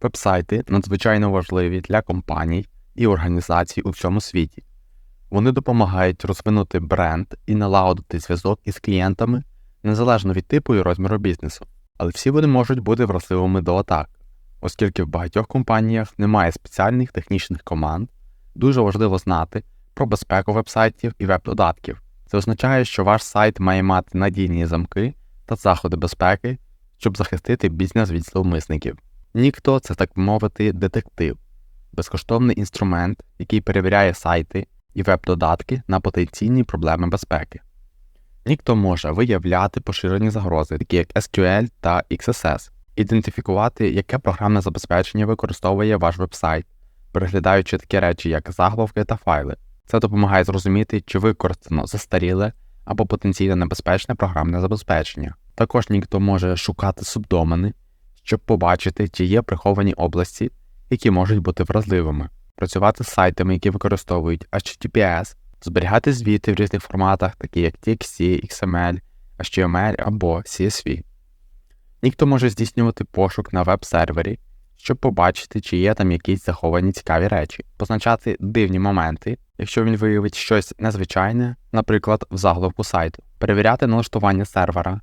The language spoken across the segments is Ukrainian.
Вебсайти надзвичайно важливі для компаній і організацій у всьому світі. Вони допомагають розвинути бренд і налагодити зв'язок із клієнтами незалежно від типу і розміру бізнесу, але всі вони можуть бути вразливими до атак, оскільки в багатьох компаніях немає спеціальних технічних команд, дуже важливо знати про безпеку вебсайтів і веб-додатків. Це означає, що ваш сайт має мати надійні замки та заходи безпеки, щоб захистити бізнес від зловмисників. Ніхто це так мовити детектив, безкоштовний інструмент, який перевіряє сайти і веб-додатки на потенційні проблеми безпеки. Ніхто може виявляти поширені загрози, такі як SQL та XSS, ідентифікувати, яке програмне забезпечення використовує ваш вебсайт, переглядаючи такі речі, як заголовки та файли. Це допомагає зрозуміти, чи використано застаріле або потенційно небезпечне програмне забезпечення. Також ніхто може шукати субдомени, щоб побачити, чи є приховані області, які можуть бути вразливими, працювати з сайтами, які використовують HTTPS, зберігати звіти в різних форматах, такі як TXT, XML, HTML або CSV. Ніхто може здійснювати пошук на веб-сервері, щоб побачити, чи є там якісь заховані цікаві речі, позначати дивні моменти, якщо він виявить щось незвичайне, наприклад, в заголовку сайту, перевіряти налаштування сервера,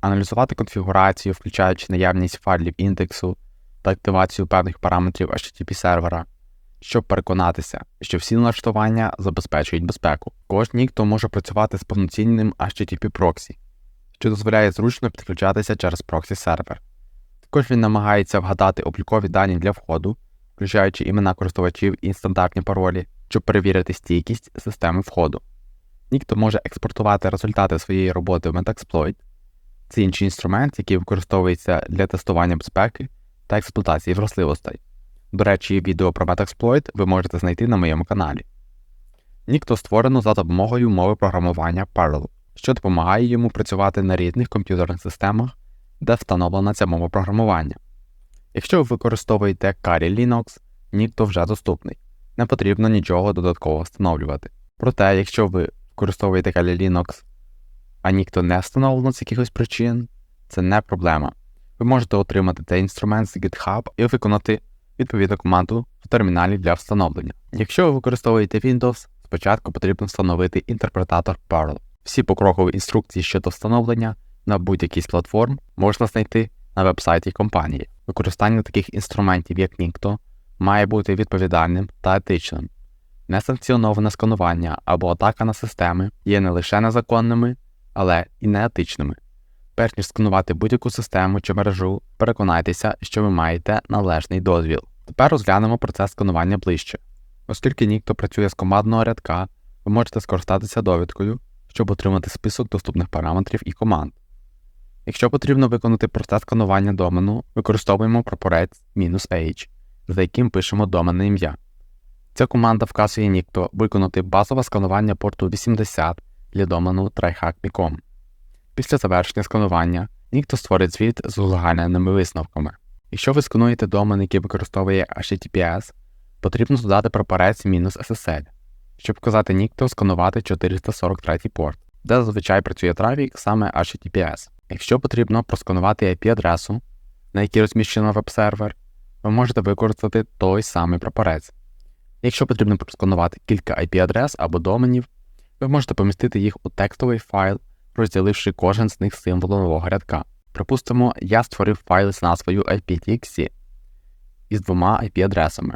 аналізувати конфігурацію, включаючи наявність файлів індексу та активацію певних параметрів HTTP сервера, щоб переконатися, що всі налаштування забезпечують безпеку. Кожен хто може працювати з повноцінним HTTP проксі, що дозволяє зручно підключатися через проксі сервер. Також він намагається вгадати облікові дані для входу, включаючи імена користувачів і стандартні паролі, щоб перевірити стійкість системи входу. Ніхто може експортувати результати своєї роботи в Metaxploit, це інший інструмент, який використовується для тестування безпеки та експлуатації вразливостей. До речі, відео про Metaxploit ви можете знайти на моєму каналі. Ніхто створено за допомогою мови програмування Parallel, що допомагає йому працювати на різних комп'ютерних системах, де встановлена ця мова програмування. Якщо ви використовуєте Kali Linux, ніхто вже доступний, не потрібно нічого додатково встановлювати. Проте, якщо ви використовуєте Kali Linux а ніхто не встановлено з якихось причин, це не проблема. Ви можете отримати цей інструмент з GitHub і виконати відповідну команду в терміналі для встановлення. Якщо ви використовуєте Windows, спочатку потрібно встановити інтерпретатор Perl. Всі покрокові інструкції щодо встановлення на будь-якій з платформ можна знайти на вебсайті компанії. Використання таких інструментів, як Nikto, має бути відповідальним та етичним. Несанкціоноване сканування або атака на системи є не лише незаконними, але і неетичними. Перш ніж сканувати будь-яку систему чи мережу, переконайтеся, що ви маєте належний дозвіл. Тепер розглянемо процес сканування ближче. Оскільки ніхто працює з командного рядка, ви можете скористатися довідкою, щоб отримати список доступних параметрів і команд. Якщо потрібно виконати процес сканування домену, використовуємо прапорець "-h", за яким пишемо доменне ім'я. Ця команда вказує ніхто виконати базове сканування порту 80 для домену tryhack.com. Після завершення сканування ніхто створить звіт з узагальненими висновками. Якщо ви скануєте домен, який використовує HTTPS, потрібно додати прапорець "-SSL, щоб вказати ніхто сканувати 443 порт, де зазвичай працює трафік саме HTTPS. Якщо потрібно просканувати IP-адресу, на якій розміщено веб-сервер, ви можете використати той самий прапорець. Якщо потрібно просканувати кілька IP-адрес або доменів, ви можете помістити їх у текстовий файл, розділивши кожен з них символом нового рядка. Припустимо, я створив файл з назвою IPTXT із двома IP-адресами.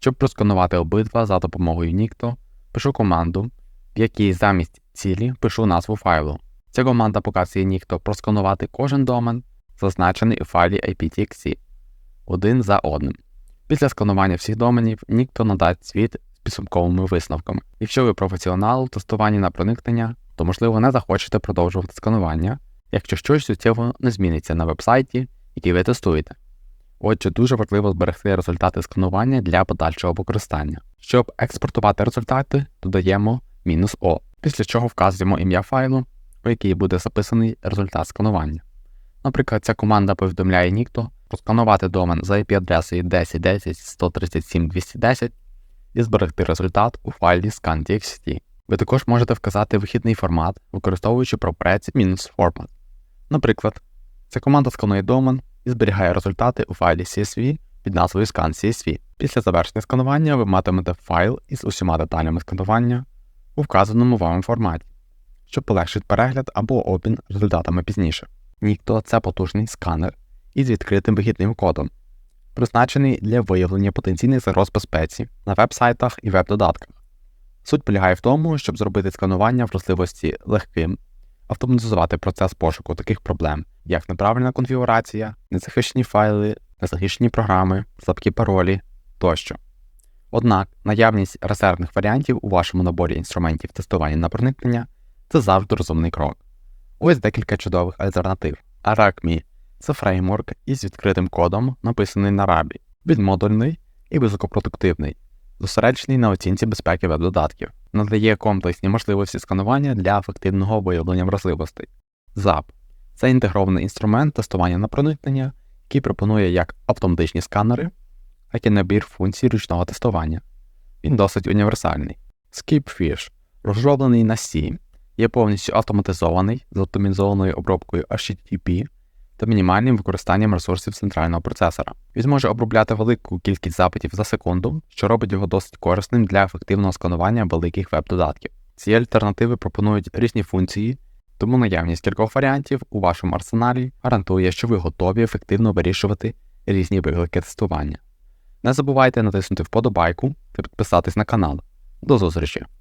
Щоб просканувати обидва за допомогою Nikto, пишу команду, в якій замість цілі пишу назву файлу. Ця команда показує Nikto просканувати кожен домен, зазначений у файлі IPTXT, один за одним. Після сканування всіх доменів Nikto надасть звіт підсумковими висновками. Якщо ви професіонал тестуванні на проникнення, то можливо не захочете продовжувати сканування, якщо щось суттєво не зміниться на вебсайті, який ви тестуєте. Отже, дуже важливо зберегти результати сканування для подальшого використання. Щоб експортувати результати, додаємо мінус "-o", після чого вказуємо ім'я файлу, у який буде записаний результат сканування. Наприклад, ця команда повідомляє Ніхто просканувати домен за IP-адресою 10.10.137.210 і зберегти результат у файлі scan.txt. Ви також можете вказати вихідний формат, використовуючи пропреці "-format". Наприклад, ця команда сканує домен і зберігає результати у файлі CSV під назвою Scan CSV. Після завершення сканування ви матимете файл із усіма деталями сканування у вказаному вами форматі, що полегшить перегляд або обмін результатами пізніше. Ніхто це потужний сканер із відкритим вихідним кодом, призначений для виявлення потенційних загроз безпеці на веб-сайтах і веб-додатках. Суть полягає в тому, щоб зробити сканування вразливості легким, автоматизувати процес пошуку таких проблем, як неправильна конфігурація, незахищені файли, незахищені програми, слабкі паролі тощо. Однак наявність резервних варіантів у вашому наборі інструментів тестування на проникнення це завжди розумний крок. Ось декілька чудових альтернатив. ARACME – це фреймворк із відкритим кодом, написаний на Ruby, відмодульний і високопродуктивний, зосереджений на оцінці безпеки веб-додатків, надає комплексні можливості сканування для ефективного виявлення вразливостей. ZAP – це інтегрований інструмент тестування на проникнення, який пропонує як автоматичні сканери, так і набір функцій ручного тестування. Він досить універсальний. Skipfish, розроблений на C, є повністю автоматизований з оптимізованою обробкою HTTP та мінімальним використанням ресурсів центрального процесора. Він зможе обробляти велику кількість запитів за секунду, що робить його досить корисним для ефективного сканування великих веб-додатків. Ці альтернативи пропонують різні функції, тому наявність кількох варіантів у вашому арсеналі гарантує, що ви готові ефективно вирішувати різні виклики тестування. Не забувайте натиснути вподобайку та підписатись на канал. До зустрічі!